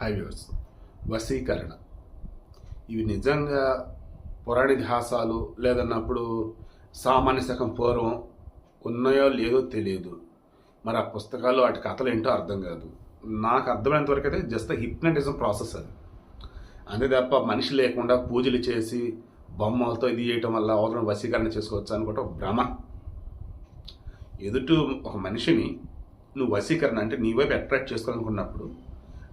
Highways వశీకరణ. ఇవి నిజంగా పురాణితిహాసాలు లేదన్నప్పుడు సామాన్య శకం పూర్వం ఉన్నాయో లేదో తెలియదు. మరి ఆ పుస్తకాలు వాటి కథలు ఏంటో అర్థం కాదు. నాకు అర్థమైనంత వరకు అయితే జస్ట్ హిప్నటిజం ప్రాసెస్ అది. అంతే తప్ప మనిషి లేకుండా పూజలు చేసి బొమ్మలతో ఇది చేయటం వల్ల అవతల వశీకరణ చేసుకోవచ్చు అనుకోవటం ఒక భ్రమ. ఎదుటి ఒక మనిషిని నువ్వు వశీకరణ అంటే నీ వైపు అట్రాక్ట్ చేసుకోవాలనుకున్నప్పుడు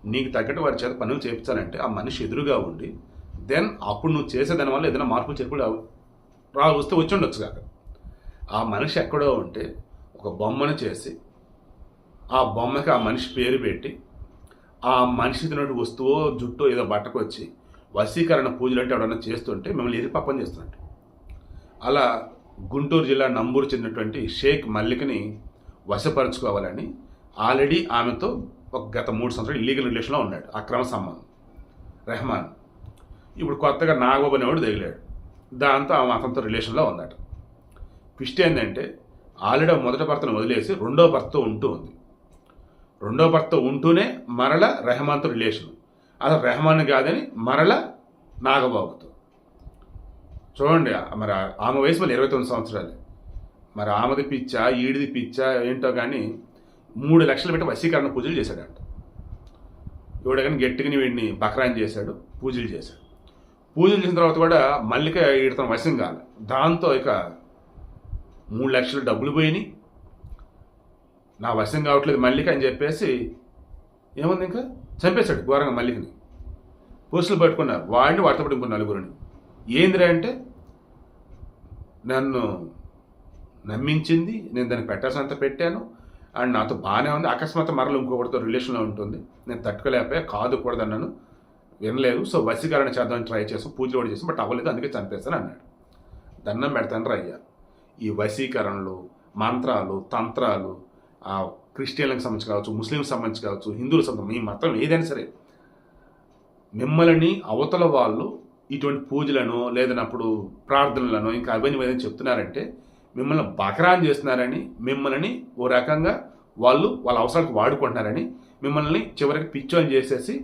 నీకు తగ్గట్టు వారి చేత పనులు చేయించాలంటే ఆ మనిషి ఎదురుగా ఉండి దెన్ అప్పుడు నువ్వు చేసేదాని వల్ల ఏదైనా మార్పులు చేర్పులు రా వస్తే వచ్చి ఉండొచ్చు కాక. ఆ మనిషి ఎక్కడో ఉంటే ఒక బొమ్మను చేసి ఆ బొమ్మకి ఆ మనిషి పేరు పెట్టి ఆ మనిషి తినటువంటి వస్తువు జుట్టు ఏదో బట్టకొచ్చి వశీకరణ పూజలు అంటే ఎవడన్నా చేస్తుంటే మిమ్మల్ని ఇది పప్పని చేస్తున్నట్టు అలా గుంటూరు జిల్లా నంబూరు చెందినటువంటి షేక్ మల్లికని వశపరుచుకోవాలని ఆల్రెడీ ఆమెతో ఒక గత మూడు సంవత్సరాలు ఇల్లీగల్ రిలేషన్లో ఉన్నాడు. అక్రమ సంబంధం. రెహమాన్. ఇప్పుడు కొత్తగా నాగబాబు అనేవాడు తగిలాడు. దాంతో ఆమె అతనితో రిలేషన్లో ఉందట. ట్విస్ట్ ఏంటంటే ఆల్రెడీ మొదటి భర్తను వదిలేసి రెండో భర్తతో ఉంటూ ఉంది. రెండో భర్త ఉంటూనే మరల రెహమాన్తో రిలేషన్ అసలు రెహమాన్ కాదని మరల నాగబాబుతో. చూడండి మరి ఆమె వయసు మళ్ళీ ఇరవై తొమ్మిది సంవత్సరాలు. మరి ఆమెది పిచ్చా ఈడిది పిచ్చా ఏంటో కానీ మూడు లక్షలు పెట్టి వశీకరణ పూజలు చేశాడంట. ఇవిడ కానీ గట్టిగా వీడిని బకరాన్ చేశాడు పూజలు చేశాడు. పూజలు చేసిన తర్వాత కూడా మల్లిక వీడితో వశం కాలి. దాంతో ఇక మూడు లక్షలు డబ్బులు పోయినాయి. నా వశం కావట్లేదు మల్లిక అని చెప్పేసి ఏముంది ఇంకా? చంపేశాడు ఘోరంగా మల్లికని. పోస్టులు పట్టుకున్నారు వాడిని వాడితో పాటు ఇంకో నలుగురిని. ఏందిరా అంటే నన్ను నమ్మించింది నేను దానికి పెట్టాల్సినంత పెట్టాను. అండ్ నాతో బాగానే ఉంది. అకస్మాత్ మరలు ఇంకొకటితో రిలేషన్లో ఉంటుంది. నేను తట్టుకోలేకపోయా కాదు కూడదన్నాను వినలేదు. సో వశీకరణ చేద్దామని ట్రై చేసాం పూజలు కూడా చేసాం బట్ అవ్వలేదు. అందుకే చంపేస్తాను అన్నాడు. దండం పెడతాను అయ్యా ఈ వశీకరణలు మంత్రాలు తంత్రాలు క్రిస్టియన్లకు సంబంధించి కావచ్చు ముస్లింకి సంబంధించి కావచ్చు హిందువులకు సంబంధించి మీ మతం ఏదైనా సరే మిమ్మల్ని అవతల వాళ్ళు ఇటువంటి పూజలను లేదన్నప్పుడు ప్రార్థనలను ఇంకా అవన్నీ ఏదైనా చెప్తున్నారంటే మిమ్మల్ని బకరాన్ చేస్తున్నారని మిమ్మల్ని ఓ రకంగా వాళ్ళు వాళ్ళ అవసరాలకు వాడుకుంటున్నారని మిమ్మల్ని చివరికి పిచ్చోని చేసేసి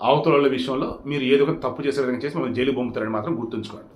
అవతల విషయంలో మీరు ఏదో ఒక తప్పు చేసే విధంగా చేసి మిమ్మల్ని జైలు పంపుతారని మాత్రం గుర్తుంచుకోండి.